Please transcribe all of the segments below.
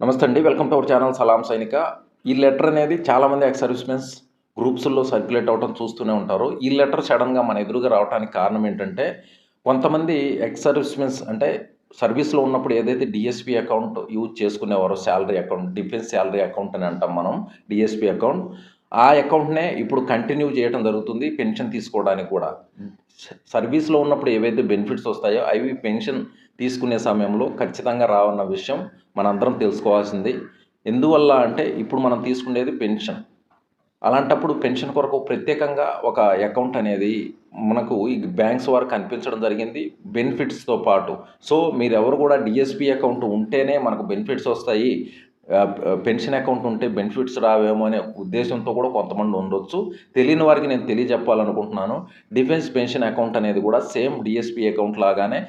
నమస్తే అండి welcome to our channel Salaam Sainika. ఈ లెటర్ అనేది చాలామంది ఎక్స్ సర్వీస్మెన్స్ గ్రూప్స్లో సర్క్యులేట్ అవడం చూస్తూనే ఉంటారు. ఈ లెటర్ సడన్గా మన ఎదురుగా రావడానికి కారణం ఏంటంటే కొంతమంది ఎక్స్ సర్వీస్మెన్స్ అంటే సర్వీస్లో ఉన్నప్పుడు ఏదైతే DSP account use చేసుకునేవారో salary account defence salary account అని అంటాం మనం డిఎస్పి అకౌంట్ ఆ అకౌంట్నే ఇప్పుడు కంటిన్యూ చేయడం జరుగుతుంది పెన్షన్ తీసుకోవడానికి కూడా. సర్వీస్లో ఉన్నప్పుడు ఏవైతే బెనిఫిట్స్ వస్తాయో అవి పెన్షన్ తీసుకునే సమయంలో ఖచ్చితంగా రావన్న విషయం మనందరం తెలుసుకోవాల్సింది. ఎందువల్ల అంటే ఇప్పుడు మనం తీసుకునేది పెన్షన్. అలాంటప్పుడు పెన్షన్ కొరకు ప్రత్యేకంగా ఒక అకౌంట్ అనేది మనకు ఈ బ్యాంక్స్ వారు కనిపించడం జరిగింది బెనిఫిట్స్తో పాటు. సో మీరు ఎవరు కూడా డిఎస్పి అకౌంట్ ఉంటేనే మనకు బెనిఫిట్స్ వస్తాయి. పెన్షన్ అకౌంట్ ఉంటే బెనిఫిట్స్ రావేమో అనే ఉద్దేశంతో కూడా కొంతమంది ఉండొచ్చు. తెలియని వారికి నేను తెలియజెప్పాలనుకుంటున్నాను. డిఫెన్స్ పెన్షన్ అకౌంట్ అనేది కూడా సేమ్ డిఎస్పి అకౌంట్ లాగానే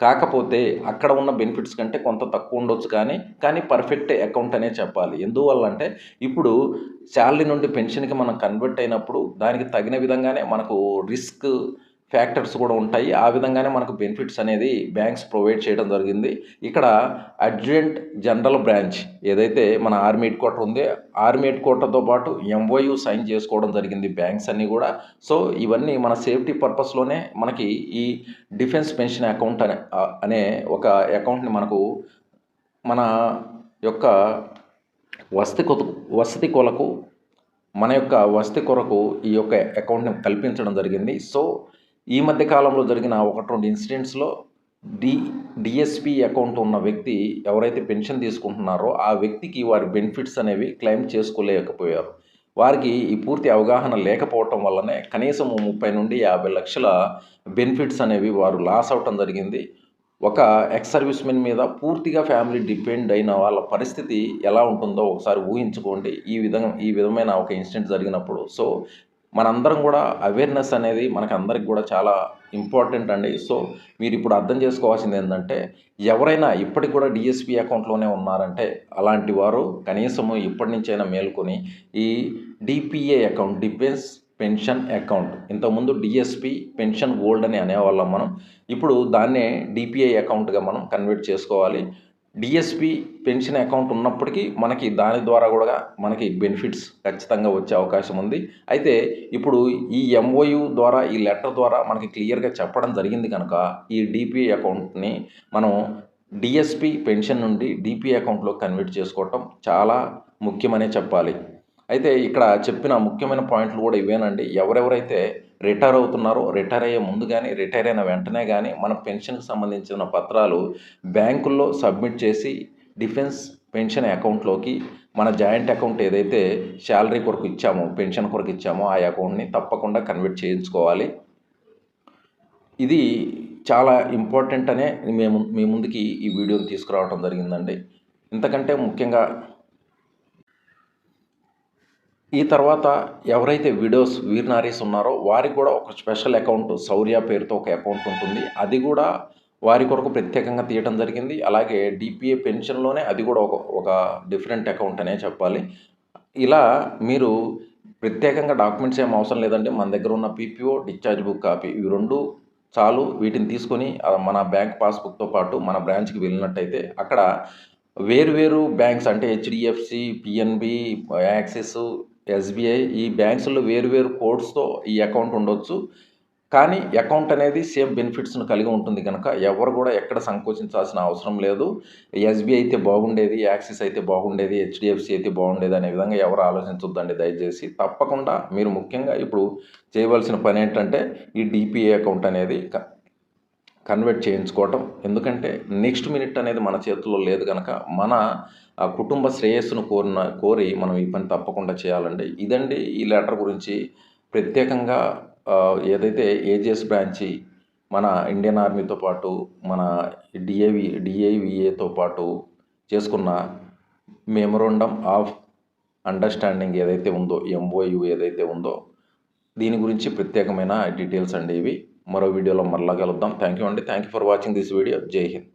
కాకపోతే అక్కడ ఉన్న బెనిఫిట్స్ కంటే కొంత తక్కువ ఉండొచ్చు కానీ కానీ పర్ఫెక్ట్ అకౌంట్ అనే చెప్పాలి. ఎందువల్ల అంటే ఇప్పుడు శాలరీ నుండి పెన్షన్కి మనం కన్వర్ట్ అయినప్పుడు దానికి తగిన విధంగానే మనకు రిస్క్ ఫ్యాక్టర్స్ కూడా ఉంటాయి. ఆ విధంగానే మనకు బెనిఫిట్స్ అనేది బ్యాంక్స్ ప్రొవైడ్ చేయడం జరిగింది. ఇక్కడ అడ్జెంట్ జనరల్ బ్రాంచ్ ఏదైతే మన ఆర్మీ హెడ్ క్వార్టర్ ఉంది ఆర్మీ హెడ్ క్వార్టర్తో పాటు ఎంఓయూ సైన్ చేసుకోవడం జరిగింది బ్యాంక్స్ అన్నీ కూడా. సో ఇవన్నీ మన సేఫ్టీ పర్పస్లోనే మనకి ఈ డిఫెన్స్ పెన్షన్ అకౌంట్ అనే అనే ఒక అకౌంట్ని మనకు మన యొక్క వసతి కొత వసతి కొలకు మన యొక్క వసతి కొరకు ఈ యొక్క అకౌంట్ని కల్పించడం జరిగింది. సో ఈ మధ్య కాలంలో జరిగిన ఒకటి రెండు ఇన్సిడెంట్స్లో డి డిఎస్పి అకౌంట్ ఉన్న వ్యక్తి ఎవరైతే పెన్షన్ తీసుకుంటున్నారో ఆ వ్యక్తికి వారి బెనిఫిట్స్ అనేవి క్లెయిమ్ చేసుకోలేకపోయారు. వారికి ఈ పూర్తి అవగాహన లేకపోవటం వల్లనే కనీసం ముప్పై నుండి యాభై లక్షల బెనిఫిట్స్ అనేవి వారు లాస్ అవటం జరిగింది. ఒక ఎక్స్ సర్వీస్మెన్ మీద పూర్తిగా ఫ్యామిలీ డిపెండ్ అయిన వాళ్ళ పరిస్థితి ఎలా ఉంటుందో ఒకసారి ఊహించుకోండి. ఈ విధంగా ఈ విధమైన ఒక ఇన్సిడెంట్ జరిగినప్పుడు. సో మనందరం కూడా అవేర్నెస్ అనేది మనకు అందరికి కూడా చాలా ఇంపార్టెంట్ అండి. సో మీరు ఇప్పుడు అర్థం చేసుకోవాల్సింది ఏంటంటే ఎవరైనా ఇప్పటికి కూడా డిఎస్పీ అకౌంట్లోనే ఉన్నారంటే అలాంటి వారు కనీసము ఇప్పటి నుంచైనా మేల్కొని ఈ DPA account defence pension account ఇంతకుముందు డిఎస్పి పెన్షన్ గోల్డ్ అని అనేవాళ్ళం మనం. ఇప్పుడు దాన్నే డిపిఐ అకౌంట్గా మనం కన్వర్ట్ చేసుకోవాలి. డిఎస్పి పెన్షన్ అకౌంట్ ఉన్నప్పటికీ మనకి దాని ద్వారా కూడా మనకి బెనిఫిట్స్ ఖచ్చితంగా వచ్చే అవకాశం ఉంది. అయితే ఇప్పుడు ఈ ఎంఓయు ద్వారా ఈ లెటర్ ద్వారా మనకి క్లియర్గా చెప్పడం జరిగింది కనుక ఈ డిపిఐ అకౌంట్ని మనం డిఎస్పి పెన్షన్ నుండి డిపిఐ అకౌంట్లో కన్వర్ట్ చేసుకోవటం చాలా ముఖ్యమనే చెప్పాలి. అయితే ఇక్కడ చెప్పిన ముఖ్యమైన పాయింట్లు కూడా ఇవేనండి. ఎవరెవరైతే రిటైర్ అవుతున్నారో. రిటైర్ అయ్యే ముందు కానీ రిటైర్ అయిన వెంటనే కానీ మన పెన్షన్కి సంబంధించిన పత్రాలు బ్యాంకుల్లో సబ్మిట్ చేసి డిఫెన్స్ పెన్షన్ అకౌంట్లోకి మన జాయింట్ అకౌంట్ ఏదైతే శాలరీ కొరకు ఇచ్చామో పెన్షన్ కొరకు ఇచ్చామో ఆ అకౌంట్ని తప్పకుండా కన్వర్ట్ చేయించుకోవాలి. ఇది చాలా ఇంపార్టెంట్ అనే మేము మీ ముందుకి ఈ వీడియోని తీసుకురావడం జరిగిందండి. ఇంతకంటే ముఖ్యంగా ఈ తర్వాత ఎవరైతే విడోస్ వీర్నారీస్ ఉన్నారో వారికి కూడా ఒక స్పెషల్ అకౌంట్ శౌర్య పేరుతో ఒక అకౌంట్ ఉంటుంది. అది కూడా వారి కొరకు ప్రత్యేకంగా తీయటం జరిగింది. అలాగే డిపిఏ పెన్షన్లోనే అది కూడా ఒక ఒక డిఫరెంట్ అకౌంట్ అనే చెప్పాలి. ఇలా మీరు ప్రత్యేకంగా డాక్యుమెంట్స్ ఏం అవసరం లేదండి. మన దగ్గర ఉన్న పీపీఓ డిశ్చార్జ్ బుక్ కాపీ ఇవి రెండు చాలు. వీటిని తీసుకొని మన బ్యాంక్ పాస్బుక్తో పాటు మన బ్రాంచ్కి వెళ్ళినట్టయితే అక్కడ వేరు వేరు బ్యాంక్స్ అంటే హెచ్డిఎఫ్సి పిఎన్బి యాక్సిస్ ఎస్బీఐ ఈ బ్యాంక్స్లో వేరు వేరు కోడ్స్తో ఈ అకౌంట్ ఉండొచ్చు. కానీ అకౌంట్ అనేది సేమ్ బెనిఫిట్స్ను కలిగి ఉంటుంది కనుక ఎవరు కూడా ఎక్కడ సంకోచించాల్సిన అవసరం లేదు. ఎస్బీఐ అయితే బాగుండేది యాక్సిస్ అయితే బాగుండేది హెచ్డిఎఫ్సి అయితే బాగుండేది అనే విధంగా ఎవరు ఆలోచించొద్దండి దయచేసి. తప్పకుండా మీరు ముఖ్యంగా ఇప్పుడు చేయవలసిన పని ఏంటంటే ఈ డిపిఏ అకౌంట్ అనేది కన్వర్ట్ చేయించుకోవటం. ఎందుకంటే నెక్స్ట్ మినిట్ అనేది మన చేతుల్లో లేదు కనుక మన ఆ, కుటుంబ శ్రేయస్సును కోరిన కోరి మనం ఈ పని తప్పకుండా చేయాలండి. ఇదండి ఈ లెటర్ గురించి ప్రత్యేకంగా ఏదైతే ఏజిఎస్ బ్రాంచి మన ఇండియన్ ఆర్మీతో పాటు మన డిఏవి డిఐవిఏతో పాటు చేసుకున్న మెమొరండం ఆఫ్ అండర్స్టాండింగ్ ఏదైతే ఉందో ఎంఓయు ఏదైతే ఉందో దీని గురించి ప్రత్యేకమైన డీటెయిల్స్ అండి ఇవి. మరో వీడియోలో మరలా కలుద్దాం. థ్యాంక్ యూ అండి. Thank you for watching this video జై హింద్